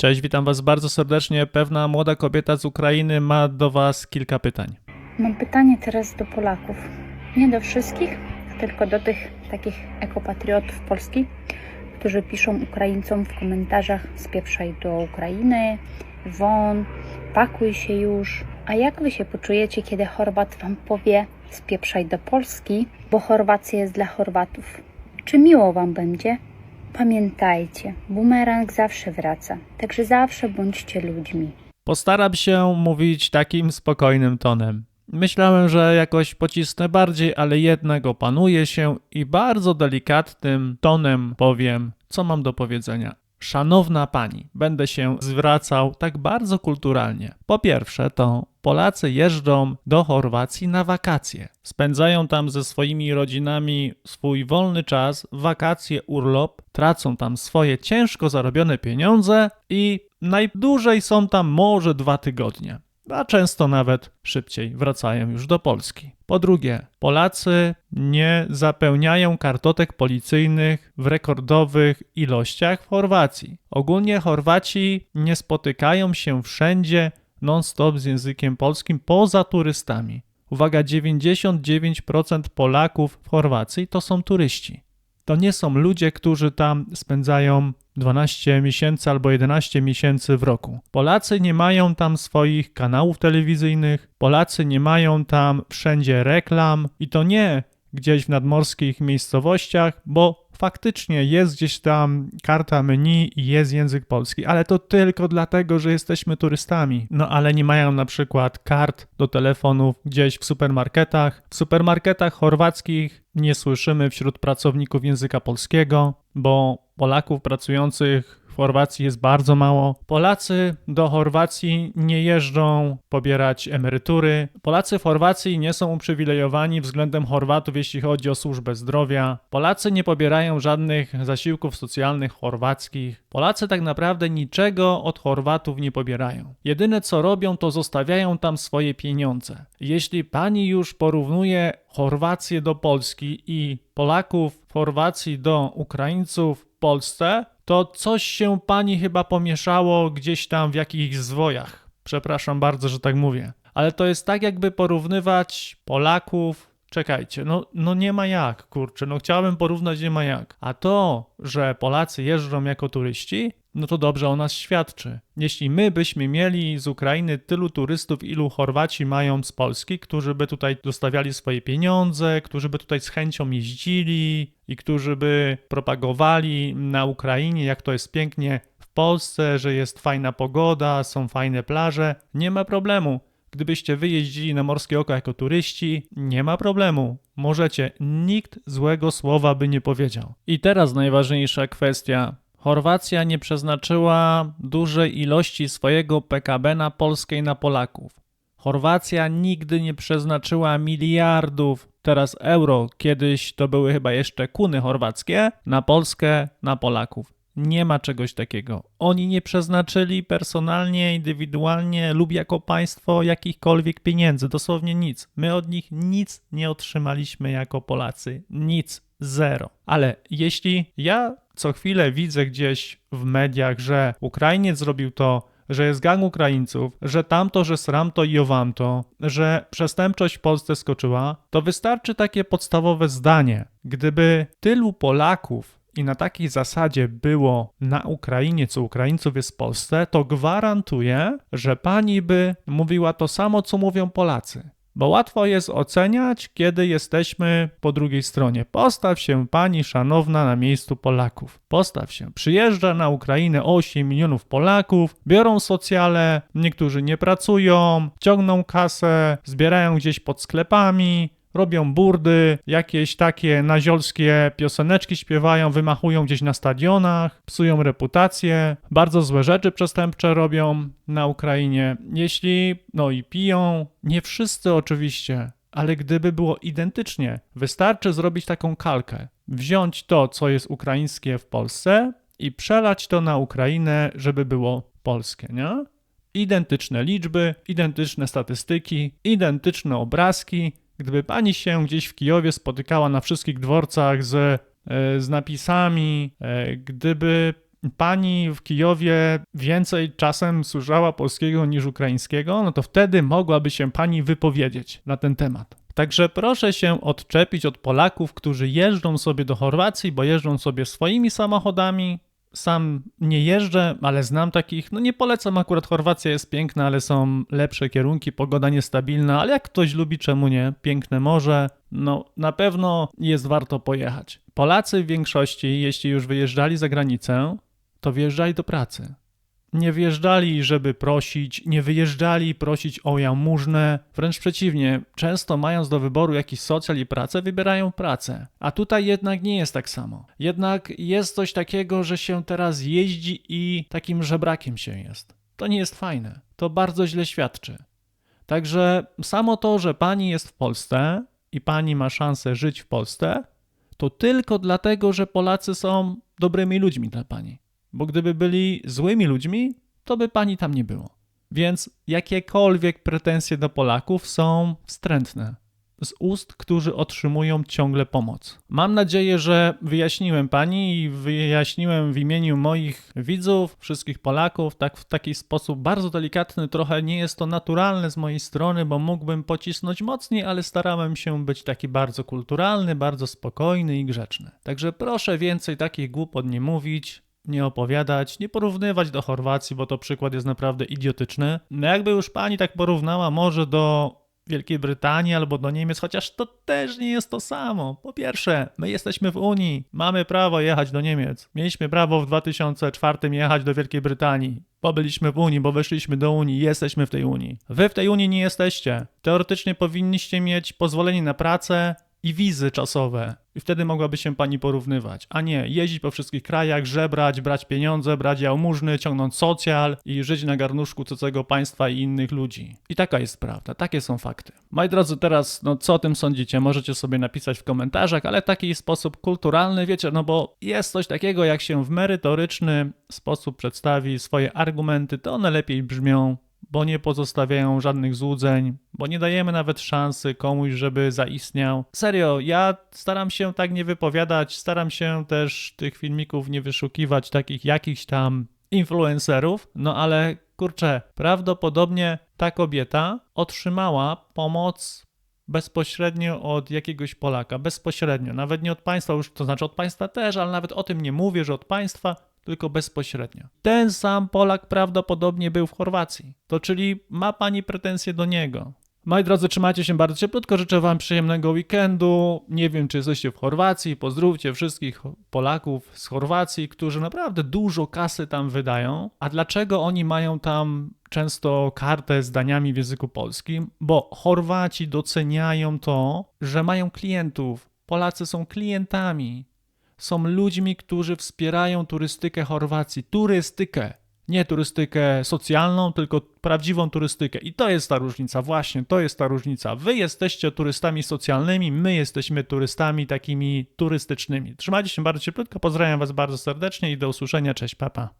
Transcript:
Cześć, witam Was bardzo serdecznie. Pewna młoda kobieta z Ukrainy ma do Was kilka pytań. Mam pytanie teraz do Polaków. Nie do wszystkich, tylko do tych takich ekopatriotów Polski, którzy piszą Ukraińcom w komentarzach spieprzaj do Ukrainy, won, pakuj się już. A jak wy się poczujecie, kiedy Chorwat wam powie spieprzaj do Polski, bo Chorwacja jest dla Chorwatów? Czy miło wam będzie? Pamiętajcie, bumerang zawsze wraca, także zawsze bądźcie ludźmi. Postaram się mówić takim spokojnym tonem. Myślałem, że jakoś pocisnę bardziej, ale jednak opanuję się i bardzo delikatnym tonem powiem, co mam do powiedzenia. Szanowna pani, będę się zwracał tak bardzo kulturalnie. Po pierwsze, to Polacy jeżdżą do Chorwacji na wakacje. Spędzają tam ze swoimi rodzinami swój wolny czas, wakacje, urlop, tracą tam swoje ciężko zarobione pieniądze i najdłużej są tam może dwa tygodnie a często nawet szybciej wracają już do Polski. Po drugie, Polacy nie zapełniają kartotek policyjnych w rekordowych ilościach w Chorwacji. Ogólnie Chorwaci nie spotykają się wszędzie non-stop z językiem polskim poza turystami. Uwaga, 99% Polaków w Chorwacji to są turyści. To nie są ludzie, którzy tam spędzają 12 miesięcy albo 11 miesięcy w roku. Polacy nie mają tam swoich kanałów telewizyjnych, Polacy nie mają tam wszędzie reklam i to nie gdzieś w nadmorskich miejscowościach, bo faktycznie jest gdzieś tam karta menu i jest język polski, ale to tylko dlatego, że jesteśmy turystami. No ale nie mają na przykład kart do telefonów gdzieś w supermarketach. W supermarketach chorwackich nie słyszymy wśród pracowników języka polskiego, bo Polaków pracujących Chorwacji jest bardzo mało. Polacy do Chorwacji nie jeżdżą pobierać emerytury. Polacy w Chorwacji nie są uprzywilejowani względem Chorwatów, jeśli chodzi o służbę zdrowia. Polacy nie pobierają żadnych zasiłków socjalnych chorwackich. Polacy tak naprawdę niczego od Chorwatów nie pobierają. Jedyne co robią, to zostawiają tam swoje pieniądze. Jeśli pani już porównuje Chorwację do Polski i Polaków w Chorwacji do Ukraińców Polsce, to coś się pani chyba pomieszało gdzieś tam w jakichś zwojach. Przepraszam bardzo, że tak mówię. Ale to jest tak, jakby porównywać Polaków. Czekajcie, no, no nie ma jak, kurczę, no chciałbym porównać, nie ma jak. A to, że Polacy jeżdżą jako turyści, no to dobrze o nas świadczy. Jeśli my byśmy mieli z Ukrainy tylu turystów, ilu Chorwaci mają z Polski, którzy by tutaj dostawiali swoje pieniądze, którzy by tutaj z chęcią jeździli i którzy by propagowali na Ukrainie, jak to jest pięknie w Polsce, że jest fajna pogoda, są fajne plaże, nie ma problemu. Gdybyście wyjeździli na Morskie Oko jako turyści, nie ma problemu. Możecie, nikt złego słowa by nie powiedział. I teraz najważniejsza kwestia. Chorwacja nie przeznaczyła dużej ilości swojego PKB na Polskę i na Polaków. Chorwacja nigdy nie przeznaczyła miliardów, teraz euro, kiedyś to były chyba jeszcze kuny chorwackie, na Polskę, na Polaków. Nie ma czegoś takiego. Oni nie przeznaczyli personalnie, indywidualnie lub jako państwo jakichkolwiek pieniędzy, dosłownie nic. My od nich nic nie otrzymaliśmy jako Polacy. Nic, zero. Ale jeśli ja co chwilę widzę gdzieś w mediach, że Ukrainiec zrobił to, że jest gang Ukraińców, że tamto, że sramto i owamto, że przestępczość w Polsce skoczyła, to wystarczy takie podstawowe zdanie. Gdyby tylu Polaków i na takiej zasadzie było na Ukrainie, co Ukraińców jest w Polsce, to gwarantuję, że pani by mówiła to samo, co mówią Polacy. Bo łatwo jest oceniać, kiedy jesteśmy po drugiej stronie. Postaw się, pani szanowna, na miejscu Polaków. Postaw się. Przyjeżdża na Ukrainę 8 milionów Polaków, biorą socjale, niektórzy nie pracują, ciągną kasę, zbierają gdzieś pod sklepami, robią burdy, jakieś takie naziolskie pioseneczki śpiewają, wymachują gdzieś na stadionach, psują reputację, bardzo złe rzeczy przestępcze robią na Ukrainie. Jeśli, no i piją, nie wszyscy oczywiście, ale gdyby było identycznie, wystarczy zrobić taką kalkę, wziąć to, co jest ukraińskie w Polsce i przelać to na Ukrainę, żeby było polskie, nie? Identyczne liczby, identyczne statystyki, identyczne obrazki, Gdyby pani się gdzieś w Kijowie spotykała na wszystkich dworcach z, e, z napisami, e, gdyby pani w Kijowie więcej czasem słyszała polskiego niż ukraińskiego, no to wtedy mogłaby się pani wypowiedzieć na ten temat. Także proszę się odczepić od Polaków, którzy jeżdżą sobie do Chorwacji, bo jeżdżą sobie swoimi samochodami. Sam nie jeżdżę, ale znam takich. No nie polecam, akurat Chorwacja jest piękna, ale są lepsze kierunki, pogoda niestabilna, ale jak ktoś lubi, czemu nie? Piękne morze, no na pewno jest warto pojechać. Polacy w większości, jeśli już wyjeżdżali za granicę, to wyjeżdżali do pracy. Nie wyjeżdżali, żeby prosić, nie wyjeżdżali prosić o jałmużnę. Wręcz przeciwnie, często mając do wyboru jakiś socjal i pracę, wybierają pracę. A tutaj jednak nie jest tak samo. Jednak jest coś takiego, że się teraz jeździ i takim żebrakiem się jest. To nie jest fajne. To bardzo źle świadczy. Także samo to, że pani jest w Polsce i pani ma szansę żyć w Polsce, to tylko dlatego, że Polacy są dobrymi ludźmi dla pani. Bo gdyby byli złymi ludźmi, to by pani tam nie było. Więc jakiekolwiek pretensje do Polaków są wstrętne. Z ust, którzy otrzymują ciągle pomoc. Mam nadzieję, że wyjaśniłem pani i wyjaśniłem w imieniu moich widzów, wszystkich Polaków, tak w taki sposób bardzo delikatny. Trochę nie jest to naturalne z mojej strony, bo mógłbym pocisnąć mocniej, ale starałem się być taki bardzo kulturalny, bardzo spokojny i grzeczny. Także proszę więcej takich głupot nie mówić nie opowiadać, nie porównywać do Chorwacji, bo to przykład jest naprawdę idiotyczny. No jakby już pani tak porównała może do Wielkiej Brytanii albo do Niemiec, chociaż to też nie jest to samo. Po pierwsze, my jesteśmy w Unii, mamy prawo jechać do Niemiec. Mieliśmy prawo w 2004 jechać do Wielkiej Brytanii. Bo byliśmy w Unii, bo weszliśmy do Unii, jesteśmy w tej Unii. Wy w tej Unii nie jesteście. Teoretycznie powinniście mieć pozwolenie na pracę i wizy czasowe. I wtedy mogłaby się pani porównywać. A nie, jeździć po wszystkich krajach, żebrać, brać pieniądze, brać jałmużny, ciągnąć socjal i żyć na garnuszku cudzego państwa i innych ludzi. I taka jest prawda, takie są fakty. Moi drodzy, teraz, no co o tym sądzicie? Możecie sobie napisać w komentarzach, ale taki sposób kulturalny, wiecie, no bo jest coś takiego, jak się w merytoryczny sposób przedstawi swoje argumenty, to one lepiej brzmią bo nie pozostawiają żadnych złudzeń, bo nie dajemy nawet szansy komuś, żeby zaistniał. Serio, ja staram się tak nie wypowiadać, staram się też tych filmików nie wyszukiwać takich jakichś tam influencerów, no ale kurczę, prawdopodobnie ta kobieta otrzymała pomoc bezpośrednio od jakiegoś Polaka, bezpośrednio, nawet nie od państwa, już to znaczy od państwa też, ale nawet o tym nie mówię, że od państwa, tylko bezpośrednio. Ten sam Polak prawdopodobnie był w Chorwacji. To czyli ma pani pretensje do niego. Moi drodzy, trzymajcie się bardzo cieplutko, życzę wam przyjemnego weekendu. Nie wiem, czy jesteście w Chorwacji, pozdrówcie wszystkich Polaków z Chorwacji, którzy naprawdę dużo kasy tam wydają. A dlaczego oni mają tam często kartę z daniami w języku polskim? Bo Chorwaci doceniają to, że mają klientów. Polacy są klientami są ludźmi, którzy wspierają turystykę Chorwacji. Turystykę. Nie turystykę socjalną, tylko prawdziwą turystykę. I to jest ta różnica, właśnie to jest ta różnica. Wy jesteście turystami socjalnymi, my jesteśmy turystami takimi turystycznymi. Trzymajcie się bardzo cieplutko, pozdrawiam Was bardzo serdecznie i do usłyszenia. Cześć, papa.